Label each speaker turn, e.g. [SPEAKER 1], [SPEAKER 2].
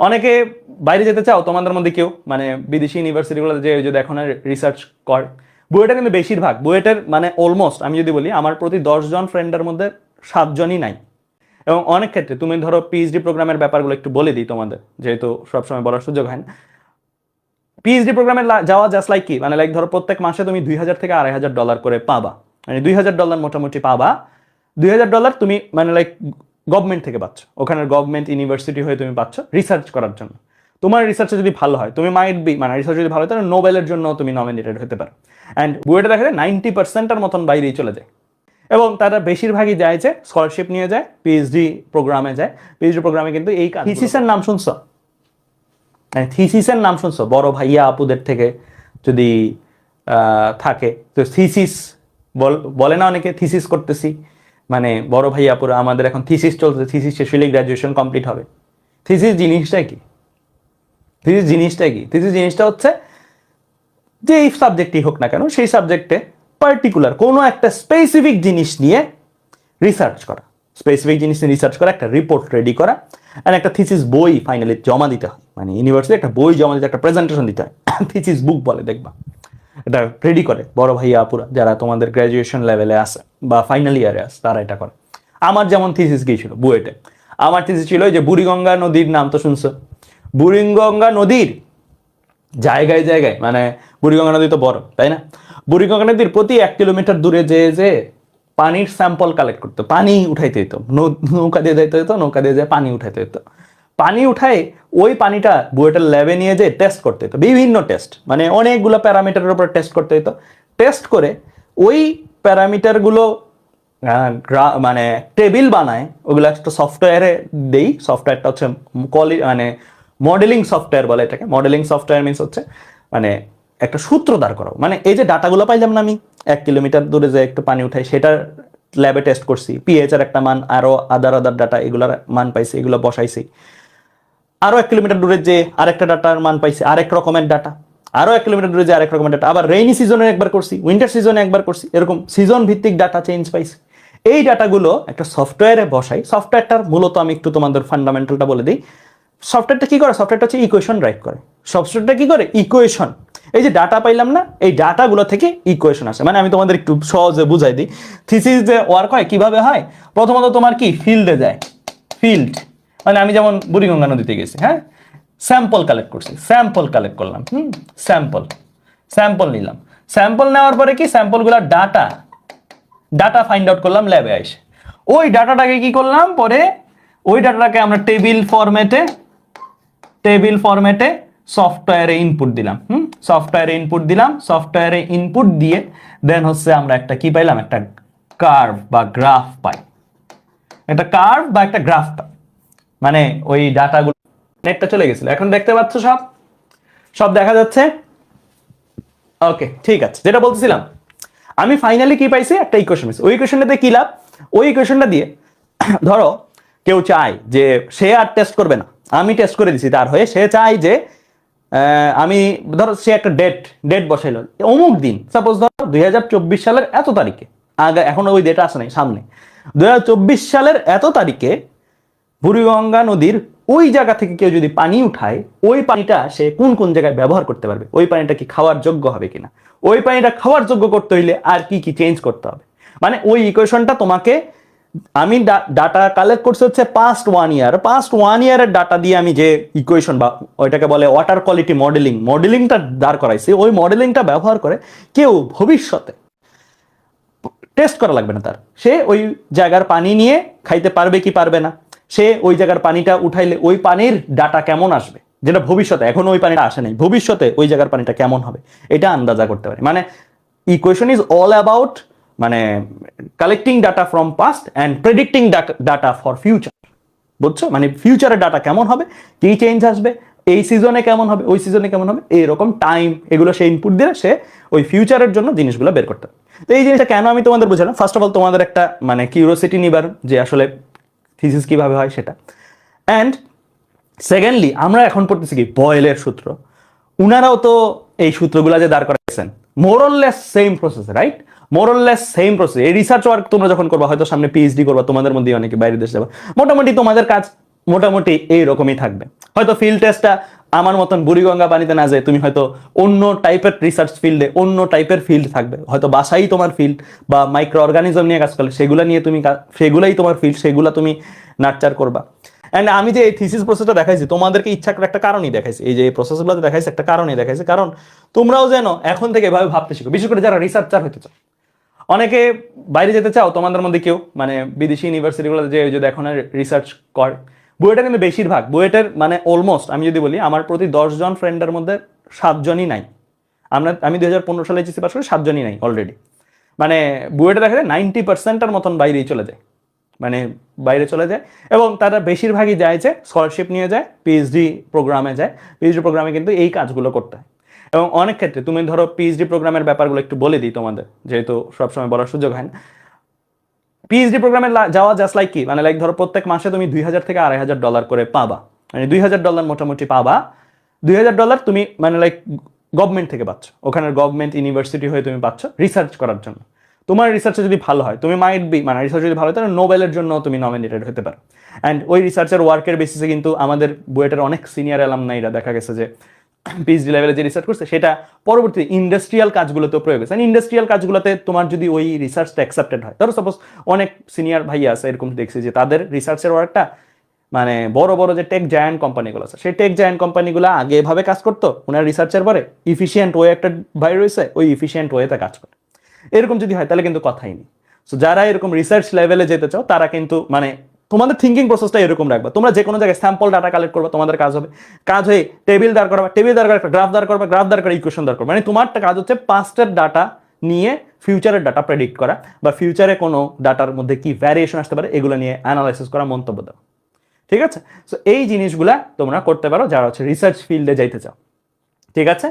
[SPEAKER 1] অনেকে বাইরে যেতে চাও, তোমাদের মধ্যে কেউ মানে বিদেশি ইউনিভার্সিটিগুলোতে যে যদি এখন রিসার্চ কর। বুয়েটের কিন্তু বেশিরভাগ, বুয়েটের মানে অলমোস্ট আমি যদি বলি, আমার প্রতি দশজন ফ্রেন্ডের মধ্যে সাতজনই নাই। এবং অনেক ক্ষেত্রে, তুমি ধরো পিএইচডি প্রোগ্রামের ব্যাপারগুলো একটু বলে দিই তোমাদের, যেহেতু সবসময় বলার সুযোগ হয় না। পিএইচডি প্রোগ্রামে যাওয়া জাস্ট লাইক কি? মানে লাইক ধরো প্রত্যেক মাসে তুমি দুই হাজার থেকে আড়াই হাজার ডলার করে পাবা। মানে দুই হাজার ডলার মোটামুটি পাবা। দুই হাজার ডলার তুমি মানে লাইক গভর্নমেন্ট থেকে পাচ্ছ। ওখানের গভর্নমেন্ট ইউনিভার্সিটি হয়ে তুমি পাচ্ছ রিসার্চ করার জন্য। তোমার রিসার্চে যদি ভালো হয় তুমি মাইট বি মানে রিসার্চ যদি ভালো হয় তাহলে নোবেলের জন্য তুমি নমিনেটেড হতে পারো। অ্যান্ড বুয়েটে দেখা যায় নাইনটি পার্সেন্টের মতন বাইরেই চলে যায়। এবং তারা বেশিরভাগই যায় যে স্কলারশিপ নিয়ে যায় পিএইচডি প্রোগ্রামে যায়। পিএইচডি প্রোগ্রামে কিন্তু এই থিসিসের নাম শুনছো? মানে থিসিসের নাম শুনছো? বড় ভাইয়া আপুদের থেকে যদি থাকে। তো থিসিস বলে না অনেকে থিসিস করতেছি। মানে বড় ভাইয়া আপুরা, আমাদের এখন থিসিস চলছে থিসিস শেষ হলে গ্র্যাজুয়েশন কমপ্লিট হবে। থিসিস জিনিসটা কি? থিসিস জিনিসটা কি? থিসিস জিনিসটা হচ্ছে যে এই সাবজেক্টই হোক না কেন, সেই সাবজেক্টে পার্টিকুলার কোনো একটা স্পেসিফিক জিনিস নিয়ে রিসার্চ করা। স্পেসিফিক জিনিস নিয়ে রিসার্চ করা, একটা রিপোর্ট রেডি করা আর একটা থিসিস বই ফাইনালি জমা দিতে হয়। মানে ইউনিভার্সিটি একটা বই জমা দিতে, একটা প্রেজেন্টেশন দিতে হয়। থিসিস বুক বলে, দেখবা। এটা রেডি করে। বড় ভাইয়া, আপুরা, যারা তোমাদের গ্র্যাজুয়েশন লেভেলে আসে বা ফাইনাল ইয়ারে আসে তারা এটা করে। আমার যেমন থিসিস গিয়েছিল বুয়েটে। আমার থিসিস ছিল যে বুড়িগঙ্গা নদীর নাম তো শুনছো? বুড়িগঙ্গা নদীর জায়গায় জায়গায় মানে বুড়িগঙ্গা নদী তো বড়, তাই না? বুড়িগঙ্গা নদীর প্রতি এক কিলোমিটার দূরে যে যে পানির স্যাম্পল কালেক্ট করতো, পানি উঠাইতে হতো নৌকা দিয়ে যাইতে হতো নৌকা দিয়ে যায় পানি উঠাইতে হতো পানি উঠায় ওই পানিটা বুয়েটের ল্যাবে নিয়ে যে টেস্ট করতে হতো বিভিন্ন টেস্ট মানে অনেকগুলো প্যারামিটারের উপর টেস্ট করতে হতো টেস্ট করে ওই প্যারামিটারগুলো মানে টেবিল বানায়, ওগুলো একটা সফটওয়্যারে দেই সফটওয়্যারটা হচ্ছে কোয়ালি মানে মডেলিং সফটওয়্যার বলে এটাকে। মডেলিং সফটওয়্যার মিনস হচ্ছে মানে একটা সূত্র দাঁড় করাও। মানে এই যে ডাটাগুলো পাইলাম না আমি, এক কিলোমিটার দূরে যে একটু পানি উঠাই সেটার ল্যাবে টেস্ট করছি। পিএইচ এর একটা মান আরও আদার আদার ডাটা এগুলোর মান পাইছি, এগুলো বসাইছি। আরও এক কিলোমিটার দূরে যে আরেকটা ডাটার মান পাইছে, আরেক রকমের ডাটা আরও এক কিলোমিটার দূরে যে আরেক রকমের ডাটা আবার রেইনি সিজনে একবার করছি উইন্টার সিজনে একবার করছি, এরকম সিজন ভিত্তিক ডাটা চেঞ্জ পাইছি। এই ডাটাগুলো একটা সফটওয়্যারে বসাই সফটওয়্যারটার মূলত আমি একটু তোমাদের ফান্ডামেন্টালটা বলে দিই। সফটওয়্যারটা কি করে? সফটওয়্যারটা হচ্ছে ইকুয়েশন রাইট করে। সফটওয়্যারটা কি করে? ইকুয়েশন এই যে ডাটা পাইলাম না, এই ডাটাগুলো থেকে ইকুয়েশন আসে। মানে আমি তোমাদের একটু সহজে বুঝাই দিই। থিসিস যে ওয়ার্ক হয়, কীভাবে হয়? প্রথমত তোমার কি? ফিল্ডে যায়। ফিল্ড মানে আমি যেমন বুড়িগঙ্গা নদীতে গেছি হ্যাঁ? স্যাম্পল কালেক্ট করছি, স্যাম্পল কালেক্ট করলাম, হুম? স্যাম্পল স্যাম্পল নিলাম। স্যাম্পল নেওয়ার পরে কি স্যাম্পলগুলোর ডাটা ডাটা ফাইন্ড আউট করলাম ল্যাবে এসে ওই ডাটাটাকে কি করলাম? পরে ওই ডাটাটাকে আমরা টেবিল ফরম্যাটে টেবিল ফরম্যাটে সফটওয়্যারে ইনপুট দিলাম, হুম? সফটওয়্যারে ইনপুট দিলাম সফটওয়্যারে ইনপুট দিয়ে দেন হচ্ছে আমরা একটা কি পাইলাম? একটা কার্ভ বা গ্রাফ পাই। একটা কার্ভ বা একটা গ্রাফ পাই। মানে ওই ডাটাগুলো নেটটা চলে গেছিল। এখন দেখতে পাচ্ছ সব? সব দেখা যাচ্ছে? ওকে ঠিক আছে। যেটা বলতেছিলাম, আমি ফাইনালি কি পাইছি? একটা ইকুয়েশন পাইছি। ওই ইকুয়েশনটাতে কি লাভ? ওই ইকুয়েশনটা দিয়ে, ধরো, কেউ চায় যে সে আর টেস্ট করবে না। আমি টেস্ট করে দিছি তার হয়ে। সে চায় যে আমি, ধরো, সে একটা ডেট ডেট বসাইলো। অমুক দিন সাপোজ ধরো, দুই হাজার চব্বিশ সালের এত তারিখে। আগে, এখন ওই ডেট আসে নাই, সামনে। দুই হাজার চব্বিশ সালের এত তারিখে বুড়িগঙ্গা নদীর ওই জায়গা থেকে কেউ যদি পানি উঠায়, ওই পানিটা সে কোন কোন জায়গায় ব্যবহার করতে পারবে? ওই পানিটা কি খাওয়ার যোগ্য হবে কিনা? ওই পানিটা খাওয়ার যোগ্য করতে হইলে আর কি কি চেঞ্জ করতে হবে? মানে ওই ইকুয়েশনটা তোমাকে আমি ডাটা কালেক্ট করছি হচ্ছে past one year past one ইয়ারের ডাটা দিয়ে আমি যে ইকুয়েশন বা ওইটাকে বলে ওয়াটার কোয়ালিটি মডেলিং মডেলিংটা দাঁড় করাইছি। ওই মডেলিংটা ব্যবহার করে কেউ ভবিষ্যতে টেস্ট করা লাগবে না তার। সে ওই জায়গার পানি নিয়ে খাইতে পারবে কি পারবে না? সে ওই জায়গার পানিটা উঠাইলে ওই পানির ডাটা কেমন আসবে? যেটা ভবিষ্যতে, এখন ওই পানিটা আসে নাই। ভবিষ্যতে ওই জায়গার পানিটা কেমন হবে? এটা আন্দাজা করতে পারে। মানে ইকুয়েশন ইজ অল অ্যাবাউট মানে collecting data from past and predicting data for future বুঝছ? মানে ফিউচারের ডাটা কেমন হবে? কি চেঞ্জ আসবে? এই সিজনে কেমন হবে? ওই সিজনে কেমন হবে? এরকম টাইম এগুলো সে ইনপুট দিলে সে ওই ফিউচারের জন্য জিনিসগুলো বের করতে হবে তো এই জিনিসটা কেন আমি তোমাদের বুঝালাম? ফার্স্ট অফ অল তোমাদের একটা মানে কিউরিওসিটি নিবার যে আসলে থিসিস কীভাবে হয় সেটা। অ্যান্ড সেকেন্ডলি আমরা এখন পড়তেছি কি? বয়েলের সূত্র। উনারাও তো এই সূত্রগুলা যে দাঁড় করাইছেন more or less same process right more or less same process এই রিসার্চ ওয়ার্ক তোমরা যখন করবা, হয়তো সামনে পিএইচডি করবা, তোমাদের মধ্যে অনেকে বাইরে দেশে যাবে। মোটামুটি তোমাদের কাজ মোটামুটি এইরকমই থাকবে। হয়তো ফিল্ড টেস্টটা আমার মতন বুড়িগঙ্গা পানিতে না যায়, তুমি হয়তো অন্য টাইপের রিসার্চ ফিল্ডে অন্য টাইপের ফিল্ড থাকবে। হয়তো বাসাই তোমার ফিল্ড বা মাইক্রো অর্গানিজম নিয়ে কাজ করলে, সেগুলো নিয়ে তুমি সেগুলাই তোমার ফিল্ড সেগুলো তুমি নার্চার করবা। অ্যান্ড আমি যে এই থিসিস প্রসেসটা দেখাইছি, তোমাদেরকে ইচ্ছা করে একটা কারণই দেখাইছি। এই যে এই প্রসেসগুলো দেখাইছি, একটা কারণই দেখাইছি। কারণ তোমরাও যেন এখন থেকে এভাবে ভাবতে শিখো, বিশেষ করে যারা রিসার্চার হতে চাও। অনেকে বাইরে যেতে চাও, তোমাদের মধ্যে কেউ মানে বিদেশি ইউনিভার্সিটিগুলোতে যে যে এখন রিসার্চ করে। বুয়েটা কিন্তু বেশিরভাগ, বুয়েটের মানে অলমোস্ট আমি যদি বলি, আমার প্রতি জন ফ্রেন্ডের মধ্যে সাতজনই নাই। আমরা, আমি দুই হাজার পনেরো সালে এইচএসি পাস করি, সাতজনই নাই অলরেডি মানে বুয়েটে দেখা যায় নাইনটি পার্সেন্টের মতন বাইরেই চলে যায়। মানে বাইরে চলে যায় এবং তারা বেশিরভাগই যায় যে স্কলারশিপ নিয়ে যায় পিএইচডি প্রোগ্রামে যায়। পিএইচডি প্রোগ্রামে কিন্তু এই কাজগুলো করতে হয়। এবং অনেক ক্ষেত্রে, তুমি ধরো পিএইচডি প্রোগ্রামের ব্যাপারগুলো একটু বলে দিই তোমাদের, যেহেতু সবসময় বলার সুযোগ হয় না। পিএইচডি প্রোগ্রামে যাওয়া জাস্ট লাইক কি? মানে লাইক ধরো প্রত্যেক মাসে তুমি দুই হাজার থেকে আড়াই হাজার ডলার করে পাবা। মানে দুই হাজার ডলার মোটামুটি পাবা। দুই হাজার ডলার তুমি মানে লাইক গভর্নমেন্ট থেকে পাচ্ছ। ওখানের গভর্নমেন্ট ইউনিভার্সিটি হয়ে তুমি পাচ্ছ রিসার্চ করার জন্য। তোমার রিসার্চে যদি ভালো হয়, তুমি মাইট বি মানে রিসার্চ যদি ভালো হয়, তাহলে নোবেলের জন্য তুমি নমিনেটেড হতে পারো। অ্যান্ড ওই রিসার্চের ওয়ার্কের বেসিসে কিন্তু আমাদের বুয়েটের অনেক সিনিয়র অ্যালামনাইরা দেখা গেছে যে পিএইচডি লেভেলে যে রিসার্চ করছে, সেটা পরবর্তী ইন্ডাস্ট্রিয়াল কাজগুলোতেও প্রয়োগ হয়েছে। ইন্ডাস্ট্রিয়াল কাজগুলোতে তোমার যদি ওই রিসার্চটা অ্যাকসেপ্টেড হয়, ধরো সাপোজ অনেক সিনিয়র ভাইয়া আছে, এরকম দেখছি যে তাদের রিসার্চের ওয়ার্কটা মানে বড় বড় যে টেক জায়ান্ট কোম্পানিগুলো আছে, সেই টেক জায়ান্ট কোম্পানিগুলো আগে এভাবে কাজ করতো, ওনার রিসার্চের পরে ইফিসিয়েন্ট ওয়ে একটা ভাই রয়েছে ওই ইফিসিয়েন্ট ওয়েতে কাজ করে। এরকম যদি হয়, তাহলে কিন্তু কথাই নেই। সো যারা এরকম রিসার্চ লেভেলে যেতে চাও, তারা কিন্তু মানে তোমাদের থিঙ্কিং প্রসেসটা এরকম রাখবা। তোমরা যে কোনো জায়গায় স্যাম্পল ডাটা কালেক্ট করবে, তোমাদের কাজ হবে। কাজ হয়ে টেবিল দাঁড় করবা টেবিল দাঁড় করে একটা গ্রাফ দাঁড় করবা গ্রাফ দাঁড় করে ইকুয়েশন দাঁড় করবা। মানে তোমারটা কাজ হচ্ছে পাস্টের ডাটা নিয়ে ফিউচারের ডাটা প্রেডিক্ট করা বা ফিউচারে কোনো ডাটার মধ্যে কি ভ্যারিয়েশন আসতে পারে, এগুলো নিয়ে অ্যানালাইসিস করা, মন্তব্য দেওয়া। ঠিক আছে? সো এই জিনিসগুলা তোমরা করতে পারো, যারা হচ্ছে রিসার্চ ফিল্ডে যাইতে চাও। ঠিক আছে?